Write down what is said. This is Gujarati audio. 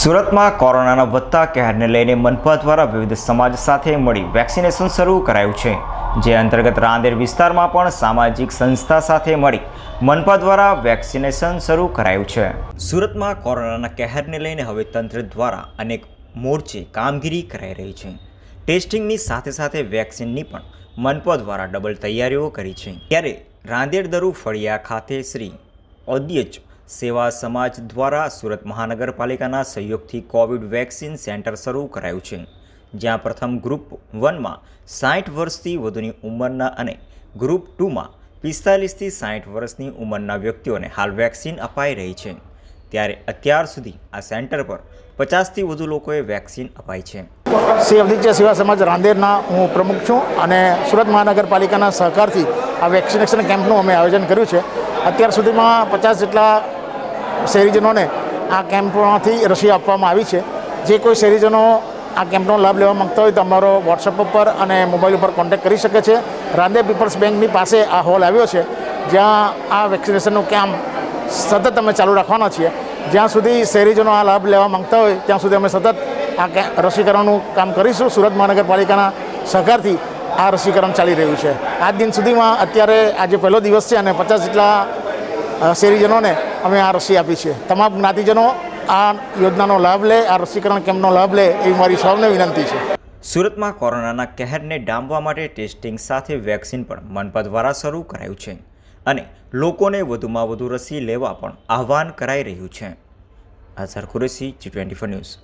સુરતમાં કોરોનાના વધતા કહેરને લઈને મનપા દ્વારા વિવિધ સમાજ સાથે મળી વેક્સિનેશન શરૂ કરાયું છે, જે અંતર્ગત રાંદેર વિસ્તારમાં પણ સામાજિક સંસ્થા સાથે મળી મનપા દ્વારા વેક્સિનેશન શરૂ કરાયું છે. સુરતમાં કોરોનાના કહેરને લઈને હવે તંત્ર દ્વારા અનેક મોરચે કામગીરી કરાઈ રહી છે. ટેસ્ટિંગની સાથે સાથે વેક્સિનની પણ મનપા દ્વારા ડબલ તૈયારીઓ કરી છે. ત્યારે રાંદેર દરુ ફળિયા ખાતે શ્રી ઔદ્યજ સેવા સમાજ દ્વારા સુરત મહાનગરપાલિકાના સહયોગથી કોવિડ વેક્સિન સેન્ટર શરૂ કરાયું છે. જ્યાં પ્રથમ ગ્રુપ વનમાં સાઠ વર્ષથી વધુની ઉંમરના અને ગ્રુપ ટુમાં પિસ્તાલીસથી સાઠ વર્ષની ઉંમરના વ્યક્તિઓને હાલ વેક્સિન અપાઈ રહી છે. ત્યારે અત્યાર સુધી આ સેન્ટર પર પચાસથી વધુ લોકોએ વેક્સિન અપાઈ છે. શ્રી અવધિત્ય સેવા સમાજ રાંદેરના હું પ્રમુખ છું અને સુરત મહાનગરપાલિકાના સહકારથી આ વેક્સિનેશન કેમ્પનું અમે આયોજન કર્યું છે. અત્યાર સુધીમાં પચાસ જેટલા શહેરીજનોને આ કેમ્પમાંથી રસી આપવામાં આવી છે. જે કોઈ શહેરીજનો આ કેમ્પનો લાભ લેવા માંગતા હોય તો અમારો વોટ્સઅપ ઉપર અને મોબાઈલ ઉપર કોન્ટેક્ટ કરી શકે છે. રાંદે પીપલ્સ બેંકની પાસે આ હોલ આવ્યો છે. જ્યાં આ વેક્સિનેશનનું કેમ્પ સતત અમે ચાલુ રાખવાના છીએ. જ્યાં સુધી શહેરીજનો આ લાભ લેવા માંગતા હોય, ત્યાં સુધી અમે સતત આ રસીકરણનું કામ કરીશું. સુરત મહાનગરપાલિકાના સહકારથી આ રસીકરણ ચાલી રહ્યું છે. આજ દિન સુધીમાં અત્યારે આજે પહેલો દિવસ છે અને પચાસ જેટલા શહેરીજનોને અમે આ રસી આપી છે. તમામ જ્ઞાતિજનો આ યોજનાનો લાભ લે, આ રસીકરણ કેમ્પનો લાભ લે એવી મારી સૌને વિનંતી છે. સુરતમાં કોરોનાના કહેરને ડામવા માટે ટેસ્ટિંગ સાથે વેક્સિન પણ મનપા દ્વારા શરૂ કરાયું છે અને લોકોને વધુમાં વધુ રસી લેવા પણ આહવાન કરાઈ રહ્યું છે. Azhar Qureshi ji twenty news.